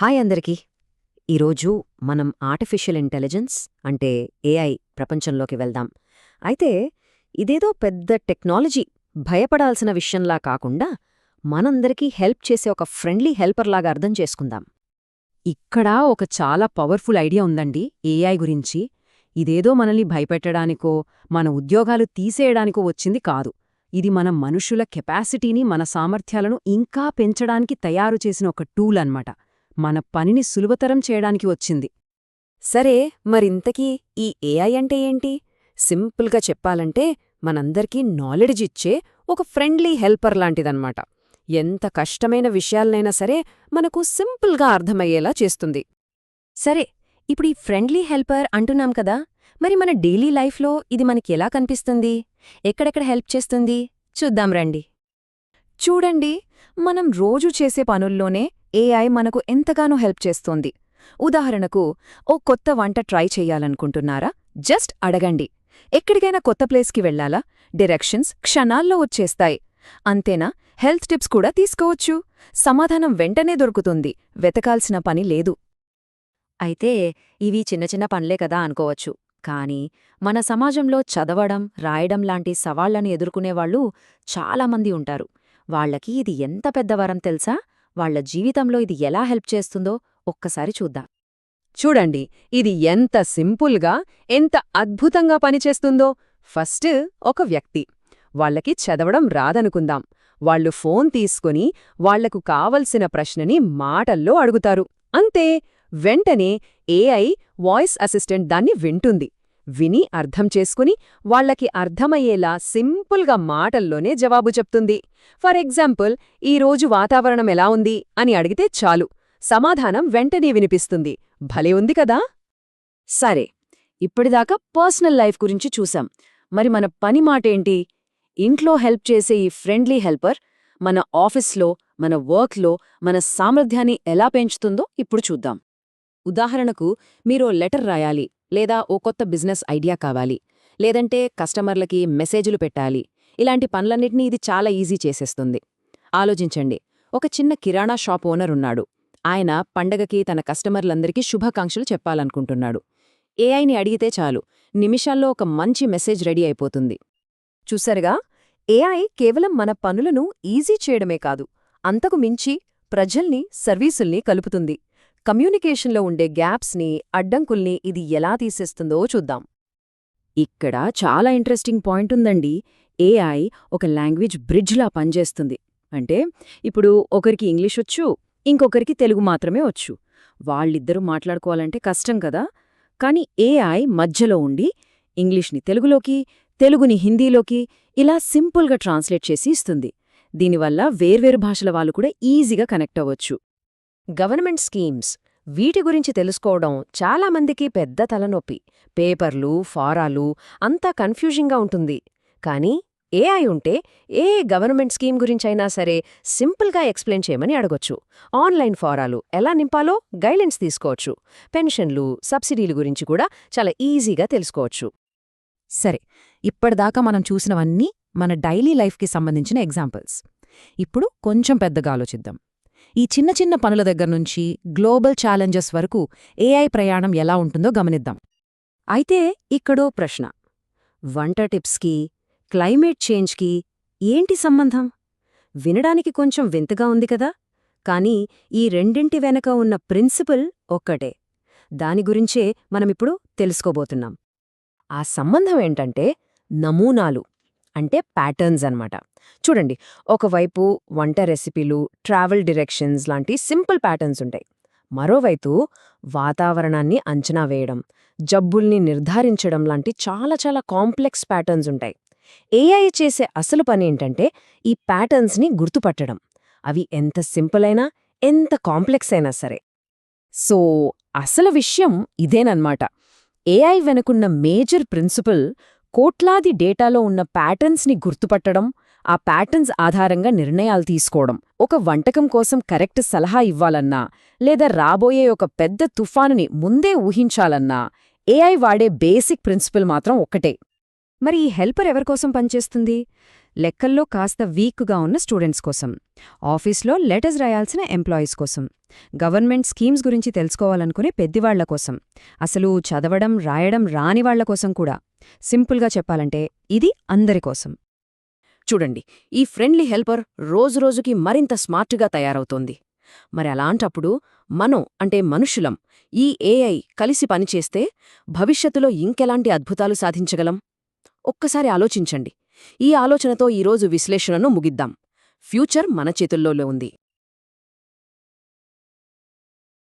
Hi అందరికీ. ఈరోజు మనం ఆర్టిఫిషియల్ ఇంటెలిజెన్స్ అంటే ఏఐ ప్రపంచంలోకి వెళ్దాం. అయితే ఇదేదో పెద్ద టెక్నాలజీ భయపడాల్సిన విషయంలా కాకుండా మనందరికీ హెల్ప్ చేసే ఒక ఫ్రెండ్లీ హెల్పర్లాగా అర్థం చేసుకుందాం. ఇక్కడ ఒక చాలా పవర్ఫుల్ ఐడియా ఉందండి ఏఐ గురించి. ఇదేదో మనల్ని భయపెట్టడానికో మన ఉద్యోగాలు తీసేయడానికో వచ్చింది కాదు. ఇది మన మనుషుల కెపాసిటీని మన సామర్థ్యాలను ఇంకా పెంచడానికి తయారు చేసిన ఒక టూల్ అన్నమాట. మన పనిని సులభతరం చేయడానికి వచ్చింది. సరే మరింతకీ ఈ ఏఐ అంటే ఏంటి? సింపుల్గా చెప్పాలంటే మనందరికీ నాలెడ్జ్ ఇచ్చే ఒక ఫ్రెండ్లీ హెల్పర్ లాంటిదన్నమాట. ఎంత కష్టమైన విషయాలనైనా సరే మనకు సింపుల్గా అర్థమయ్యేలా చేస్తుంది. సరే ఇప్పుడు ఈ ఫ్రెండ్లీ హెల్పర్ అంటున్నాం కదా మరి మన డైలీ లైఫ్లో ఇది మనకి ఎలా కనిపిస్తుంది? ఎక్కడెక్కడ హెల్ప్ చేస్తుంది? చూద్దాం రండి. చూడండి మనం రోజు చేసే పనుల్లోనే ఏఐ మనకు ఎంతగానో హెల్ప్ చేస్తోంది. ఉదాహరణకు ఓ కొత్త వంట ట్రై చెయ్యాలనుకుంటున్నారా జస్ట్ అడగండి. ఎక్కడికైనా కొత్త ప్లేస్కి వెళ్ళాలా? డైరెక్షన్స్ క్షణాల్లో వచ్చేస్తాయి. అంతేనా? హెల్త్ టిప్స్ కూడా తీసుకోవచ్చు. సమాధానం వెంటనే దొరుకుతుంది. వెతకాల్సిన పని లేదు. అయితే ఇవి చిన్న చిన్న పనులే కదా అనుకోవచ్చు. కానీ మన సమాజంలో చదవడం రాయడం లాంటి సవాళ్ళను ఎదుర్కొనేవాళ్ళు చాలామంది ఉంటారు. వాళ్ళకి ఇది ఎంత పెద్ద వరం తెలుసా? వాళ్ళ జీవితంలో ఇది ఎలా హెల్ప్ చేస్తుందో ఒక్కసారి చూద్దాం. చూడండి ఇది ఎంత సింపుల్గా ఎంత అద్భుతంగా పనిచేస్తుందో. ఫస్ట్ ఒక వ్యక్తి. వాళ్ళకి చదవడం రాదనుకుందాం. వాళ్ళు ఫోన్ తీసుకుని వాళ్ళకు కావలసిన ప్రశ్నని మాటల్లో అడుగుతారు. అంతే వెంటనే ఏఐ వాయిస్ అసిస్టెంట్ దాన్ని వింటుంది. విని అర్థం చేసుకుని వాళ్ళకి అర్థమయ్యేలా సింపుల్గా మాటల్లోనే జవాబు చెప్తుంది. ఫర్ ఎగ్జాంపుల్ ఈరోజు వాతావరణం ఎలా ఉంది? అని అడిగితే చాలు. సమాధానం వెంటనే వినిపిస్తుంది. భలే ఉంది కదా? సరే ఇప్పటిదాకా పర్సనల్ లైఫ్ గురించి చూసాం మరి మన పని మాటేంటి ఇంట్లో హెల్ప్ చేసే ఈ ఫ్రెండ్లీ హెల్పర్ మన ఆఫీస్లో మన వర్క్లో మన సామర్థ్యాన్ని ఎలా పెంచుతుందో ఇప్పుడు చూద్దాం. ఉదాహరణకు మీరో లెటర్ రాయాలి. లేదా ఓ కొత్త బిజినెస్ ఐడియా కావాలి లేదంటే కస్టమర్లకి మెసేజ్లు పెట్టాలి. ఇలాంటి పనులన్నిటినీ ఇది చాలా ఈజీ చేసేస్తుంది. ఆలోచించండి ఒక చిన్న కిరాణా షాప్ ఓనర్ ఉన్నాడు. ఆయన పండగకి తన కస్టమర్లందరికీ శుభాకాంక్షలు చెప్పాలనుకుంటున్నాడు. ఏఐని అడిగితే చాలు నిమిషాల్లో ఒక మంచి మెసేజ్ రెడీ అయిపోతుంది. చూసారుగా ఏఐ కేవలం మన పనులను ఈజీ చేయడమే కాదు అంతకు మించి ప్రజల్ని సర్వీసుల్ని కలుపుతుంది. కమ్యూనికేషన్లో ఉండే గ్యాప్స్ని అడ్డంకుల్ని ఇది ఎలా తీసేస్తుందో చూద్దాం. ఇక్కడ చాలా ఇంట్రెస్టింగ్ పాయింట్ ఉందండి. ఏఐ ఒక లాంగ్వేజ్ బ్రిడ్జ్లా పనిచేస్తుంది. అంటే ఇప్పుడు ఒకరికి ఇంగ్లీష్ వచ్చు ఇంకొకరికి తెలుగు మాత్రమే వచ్చు. వాళ్ళిద్దరూ మాట్లాడుకోవాలంటే కష్టం కదా. కాని ఏఐ మధ్యలో ఉండి ఇంగ్లీష్ని తెలుగులోకి తెలుగుని హిందీలోకి ఇలా సింపుల్గా ట్రాన్స్లేట్ చేసి ఇస్తుంది. దీనివల్ల వేర్వేరు భాషల వాళ్ళు కూడా ఈజీగా కనెక్ట్ అవ్వచ్చు. Government schemes. వీటి గురించి తెలుసుకోవడం చాలామందికి పెద్ద తలనొప్పి. పేపర్లు ఫారాలు అంతా కన్ఫ్యూజింగ్గా ఉంటుంది. కానీ ఏఐ ఉంటే ఏ గవర్నమెంట్ స్కీమ్ గురించైనా సరే సింపుల్గా ఎక్స్ప్లెయిన్ చేయమని అడగొచ్చు. ఆన్లైన్ ఫారాలు ఎలా నింపాలో గైడెన్స్ తీసుకోవచ్చు. పెన్షన్లు సబ్సిడీలు గురించి కూడా చాలా ఈజీగా తెలుసుకోవచ్చు. సరే ఇప్పటిదాకా మనం చూసినవన్నీ మన డైలీ లైఫ్కి సంబంధించిన ఎగ్జాంపుల్స్. ఇప్పుడు కొంచెం పెద్దగా ఆలోచిద్దాం. ఈ చిన్న చిన్న పనుల దగ్గర నుంచి గ్లోబల్ ఛాలెంజెస్ వరకు ఏఐ ప్రయాణం ఎలా ఉంటుందో గమనిద్దాం. అయితే ఇక్కడో ప్రశ్న. వంట టిప్స్కి క్లైమేట్ చేంజ్కి ఏంటి సంబంధం? వినడానికి కొంచెం వింతగా ఉంది కదా. కానీ ఈ రెండింటి వెనక ఉన్న ప్రిన్సిపల్ ఒక్కటే. దాని గురించే మనమిప్పుడు తెలుసుకోబోతున్నాం. ఆ సంబంధం ఏంటంటే నమూనాలు అంటే ప్యాటర్న్స్ అన్నమాట. చూడండి ఒకవైపు వంట రెసిపీలు ట్రావెల్ డిరెక్షన్స్ లాంటి సింపుల్ ప్యాటర్న్స్ ఉంటాయి. మరోవైపు వాతావరణాన్ని అంచనా వేయడం జబ్బుల్ని నిర్ధారించడం లాంటి చాలా చాలా కాంప్లెక్స్ ప్యాటర్న్స్ ఉంటాయి. ఏఐ చేసే అసలు పని ఏంటంటే ఈ ప్యాటర్న్స్ని గుర్తుపట్టడం. అవి ఎంత సింపుల్ అయినా ఎంత కాంప్లెక్స్ అయినా సరే. సో అసలు విషయం ఇదేనన్నమాట ఏఐ వెనుకున్న మేజర్ ప్రిన్సిపల్ కోట్లాది డేటాలో ఉన్న ప్యాటర్న్స్ని గుర్తుపట్టడం ఆ ప్యాటర్న్స్ ఆధారంగా నిర్ణయాలు తీసుకోవడం. ఒక వంటకం కోసం కరెక్ట్ సలహా ఇవ్వాలన్నా లేదా రాబోయే ఒక పెద్ద తుఫానుని ముందే ఊహించాలన్నా ఏఐ వాడే బేసిక్ ప్రిన్సిపల్ మాత్రం ఒక్కటే. మరి ఈ హెల్పర్ ఎవరికోసం పనిచేస్తుంది? లెక్కల్లో కాస్త వీక్గా ఉన్న స్టూడెంట్స్ కోసం. ఆఫీస్లో లెటర్స్ రాయాల్సిన ఎంప్లాయీస్ కోసం. గవర్నమెంట్ స్కీమ్స్ గురించి తెలుసుకోవాలనుకునే పెద్దవాళ్ళ కోసం. అసలు చదవడం రాయడం రాని వాళ్ళ కోసం కూడా. సింపుల్గా చెప్పాలంటే ఇది అందరికోసం చూడండి ఈ ఫ్రెండ్లీ హెల్పర్ రోజురోజుకి మరింత స్మార్ట్గా తయారవుతోంది. మరి అలాంటప్పుడు మనం అంటే మనుషులం ఈ ఏఐ కలిసి పనిచేస్తే భవిష్యత్తులో ఇంకెలాంటి అద్భుతాలు సాధించగలం? ఒక్కసారి ఆలోచించండి. ఈ ఆలోచనతో ఈరోజు విశ్లేషణను ముగిద్దాం. ఫ్యూచర్ మన చేతుల్లోనే ఉంది.